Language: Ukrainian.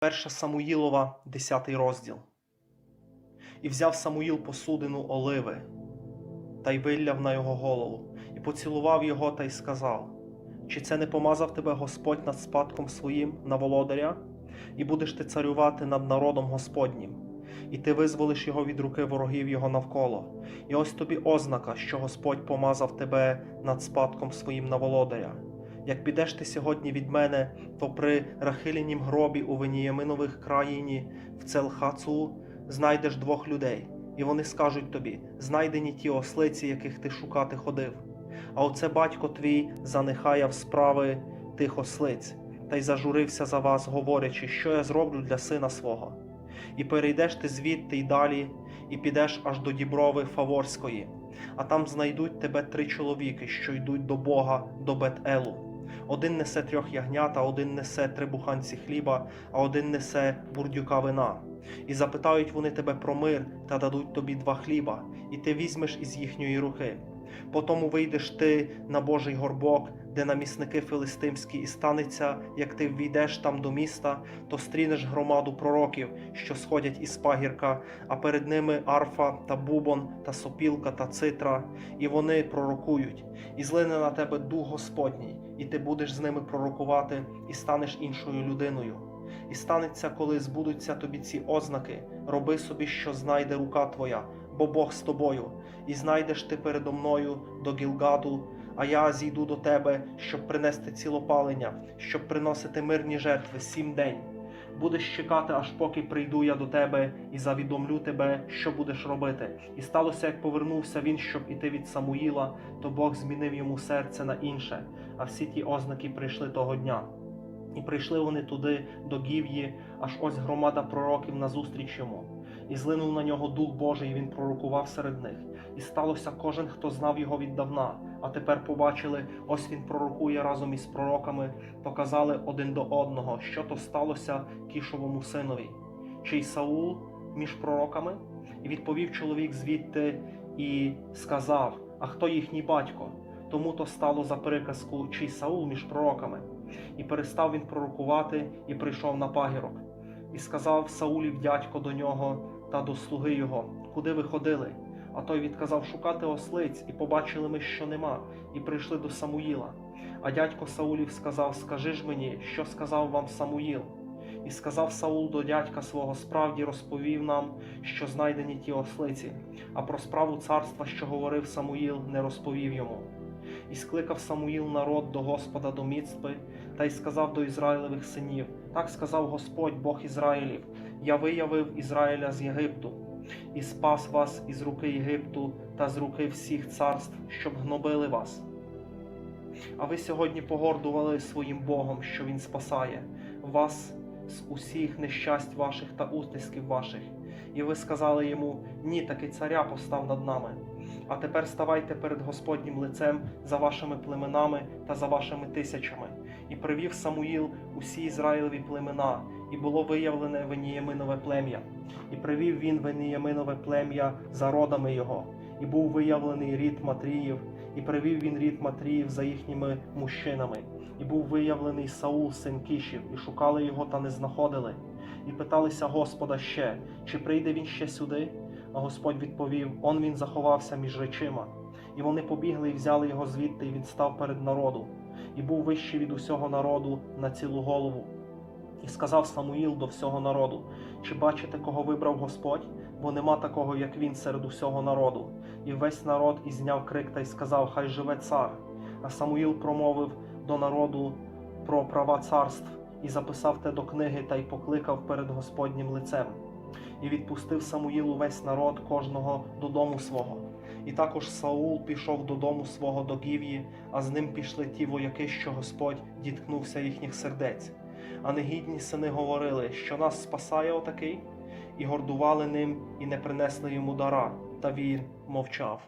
Перша Самуїлова, 10 розділ. І взяв Самуїл посудину оливи, та й вилляв на його голову, і поцілував його та й сказав: Чи це не помазав тебе Господь над спадком своїм на володаря, і будеш ти царювати над народом Господнім, і ти визволиш його від руки ворогів його навколо. І ось тобі ознака, що Господь помазав тебе над спадком своїм на володаря. Як підеш ти сьогодні від мене, то при Рахилінім гробі у Веніяминових країні в Целхацу знайдеш двох людей, і вони скажуть тобі: знайдені ті ослиці, яких ти шукати ходив. А оце батько твій занехаяв справи тих ослиць, та й зажурився за вас, говорячи, що я зроблю для сина свого. І перейдеш ти звідти й далі, і підеш аж до діброви Фаворської, а там знайдуть тебе три чоловіки, що йдуть до Бога, до Бет-Елу. Один несе трьох ягнят, а один несе три буханці хліба, а один несе бурдюка вина. І запитають вони тебе про мир та дадуть тобі два хліба, і ти візьмеш із їхньої руки. Потому вийдеш ти на Божий горбок, де намісники филистимські, і станеться, як ти ввійдеш там до міста, то стрінеш громаду пророків, що сходять із пагірка, а перед ними арфа та бубон, та сопілка та цитра, і вони пророкують, і злине на тебе дух Господній, і ти будеш з ними пророкувати, і станеш іншою людиною. І станеться, коли збудуться тобі ці ознаки, роби собі, що знайде рука твоя, бо Бог з тобою, і знайдеш ти передо мною до Гілгаду, а я зійду до тебе, щоб принести цілопалення, щоб приносити мирні жертви сім день. Будеш чекати, аж поки прийду я до тебе і завідомлю тебе, що будеш робити. І сталося, як повернувся він, щоб іти від Самуїла, то Бог змінив йому серце на інше, а всі ті ознаки прийшли того дня. І прийшли вони туди, до Гів'ї, аж ось громада пророків назустріч йому. І злинув на нього Дух Божий, і він пророкував серед них. І сталося кожен, хто знав його віддавна. А тепер побачили, ось він пророкує разом із пророками, показали один до одного, що то сталося кішовому синові. Чи й Саул між пророками? І відповів чоловік звідти і сказав: А хто їхній батько? Тому то стало за приказку, чий Саул між пророками. І перестав він пророкувати, і прийшов на пагірок. І сказав Саулів дядько до нього та до слуги його, куди ви ходили? А той відказав шукати ослиць, і побачили ми, що нема, і прийшли до Самуїла. А дядько Саулів сказав: Скажи ж мені, що сказав вам Самуїл? І сказав Саул до дядька свого справді розповів нам, що знайдені ті ослиці, а про справу царства, що говорив Самуїл, не розповів йому. І скликав Самуїл народ до Господа до Міцпи, та й сказав до Ізраїлевих синів: Так сказав Господь, Бог Ізраїлів: Я виявив Ізраїля з Єгипту, і спас вас із руки Єгипту та з руки всіх царств, щоб гнобили вас. А ви сьогодні погордували своїм Богом, що Він спасає вас з усіх нещасть ваших та утисків ваших. І ви сказали йому: Ні, таки царя постав над нами. А тепер ставайте перед Господнім лицем за вашими племенами та за вашими тисячами. І привів Самуїл усі Ізраїлеві племена, і було виявлене Веніяминове плем'я. І привів він Веніяминове плем'я за родами його, і був виявлений рід Матріїв, і привів він рід Матріїв за їхніми мужчинами. І був виявлений Саул, син Кішів, і шукали його та не знаходили. І питалися Господа ще, чи прийде він ще сюди? А Господь відповів: Он він заховався між речима. І вони побігли і взяли його звідти, і він став перед народу, і був вищий від усього народу на цілу голову. І сказав Самуїл до всього народу: Чи бачите, кого вибрав Господь? Бо нема такого, як він серед усього народу. І весь народ ізняв крик та й сказав: Хай живе цар. А Самуїл промовив до народу про права царств і записав те до книги та й покликав перед Господнім лицем. І відпустив Самуїл увесь народ кожного додому свого. І також Саул пішов додому свого до Гів'ї, а з ним пішли ті вояки, що Господь діткнувся їхніх сердець. А негідні сини говорили, що нас спасає отакий, і гордували ним, і не принесли йому дара, та він мовчав.